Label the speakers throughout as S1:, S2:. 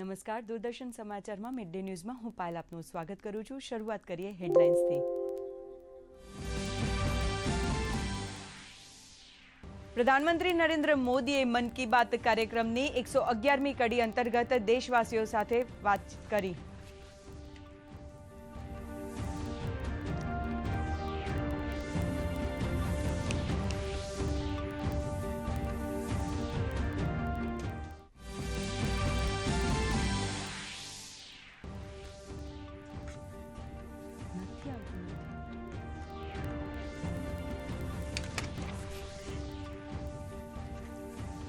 S1: નમસ્કાર. દૂરદર્શન સમાચારમાં mid day ન્યૂઝમાં હું પાયલ આપનું સ્વાગત કરું છું. શરૂઆત કરીએ હેડલાઇન્સથી. પ્રધાનમંત્રી નરેન્દ્ર મોદીએ મન કી બાત કાર્યક્રમની એકસો અગિયારમી કડી અંતર્ગત દેશવાસીઓ સાથે વાત કરી.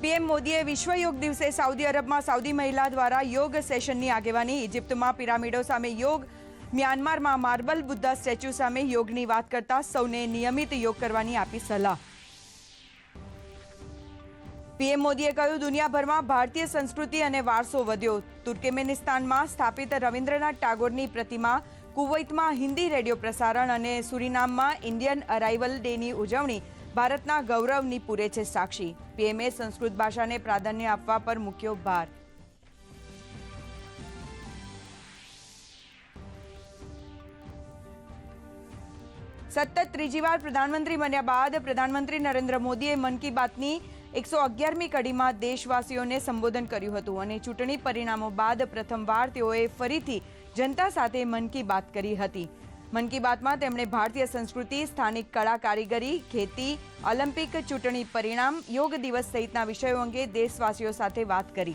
S1: પીએમ મોદીએ વિશ્વ યોગ દિવસે સાઉદી અરબમાં સાઉદી મહિલા દ્વારા યોગ સેશનની આગેવાની ઇજિપ્તમાં પિરામિડો સામે યોગ, મ્યાનમારમાં માર્બલ બુદ્ધા સ્ટેચ્યુ સામે યોગની વાત કરતા સૌને નિયમિત યોગ કરવાની આપી સલાહ. પીએમ મોદીએ કહ્યું, દુનિયાભરમાં ભારતીય સંસ્કૃતિ અને વારસો વધ્યો. તુર્કમેનિસ્તાનમાં સ્થાપિત રવિન્દ્રનાથ ટાગોરની પ્રતિમા, કુવૈતમાં હિન્દી રેડિયો પ્રસારણ અને સુરીનામમાં ઇન્ડિયન અરાઇવલ ડેની ઉજવણી ભારતના ગૌરવની પૂરે છે સાક્ષી. પીએમએ સંસ્કૃત ભાષાને પ્રાધાન્ય આપવા પર મૂક્યો ભાર. સતત ત્રીજી વાર પ્રધાનમંત્રી બન્યા બાદ પ્રધાનમંત્રી નરેન્દ્ર મોદીએ મન કી બાતની એકસો અગિયારમી કડીમાં દેશવાસીઓને સંબોધન કર્યું હતું અને ચૂંટણી પરિણામો બાદ પ્રથમવાર તેઓએ ફરીથી જનતા સાથે મન કી બાત કરી હતી. મન કી બાતમાં તેમણે ભારતીય સંસ્કૃતિ, સ્થાનિક કળા કારીગરી, ખેતી, ઓલિમ્પિક ચૂંટણી પરિણામ, યોગ દિવસ સહિતના વિષયો અંગે દેશવાસીઓ સાથે વાત કરી.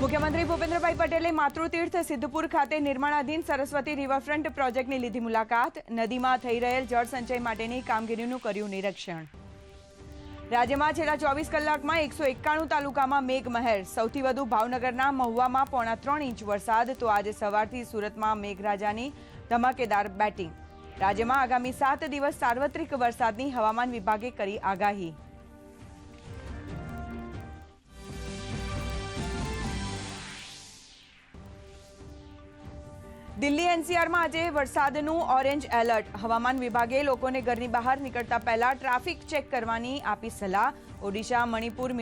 S1: મુખ્યમંત્રી ભૂપેન્દ્રભાઈ પટેલે માતૃતીર્થ સિદ્ધપુર ખાતે નિર્માણાધીન સરસ્વતી રિવરફ્રન્ટ પ્રોજેક્ટની લીધી મુલાકાત. નદીમાં થઈ રહેલ જળ સંચય માટેની કામગીરીનું કર્યું નિરીક્ષણ. રાજ્યમાં છેલ્લા ચોવીસ કલાકમાં એકસો એકાણું તાલુકામાં મેઘમહેર, સૌથી વધુ ભાવનગરના મહુવામાં પોણા ત્રણ ઇંચ વરસાદ, તો આજે સવારથી સુરતમાં મેઘરાજાની ધમાકેદાર બેટિંગ. રાજ્યમાં આગામી સાત દિવસ સાર્વત્રિક વરસાદની હવામાન વિભાગે કરી આગાહી. દિલ્હી એનસીઆરમાં આજે વરસાદનું ઓરેન્જ એલર્ટ. હવામાન વિભાગે લોકોને ઘરની બહાર નીકળતા પહેલા ટ્રાફિક ચેક કરવાની આપી સલાહ. ઓડિશા, મણિપુર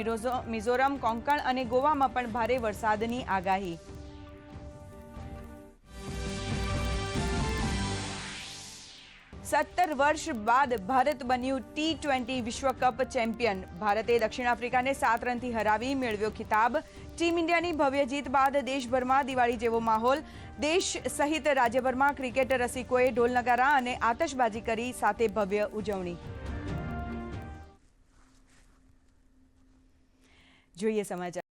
S1: મિઝોરમ, કોંકણ અને ગોવામાં પણ ભારે વરસાદની આગાહી. સત્તર વર્ષ બાદ ભારત બન્યું ટી ટ્વેન્ટી વિશ્વકપ ચેમ્પિયન. ભારતે દક્ષિણ આફ્રિકાને સાત રનથી હરાવી મેળવ્યો ખિતાબ. ટીમ ઇન્ડિયાની ભવ્ય જીત બાદ દેશભરમાં દિવાળી જેવો માહોલ. દેશ સહિત રાજ્યભરમાં ક્રિકેટ રસિકોએ ઢોલનગારા અને આતશબાજી કરી સાથે ભવ્ય ઉજવણી. જોઈએ સમાચાર.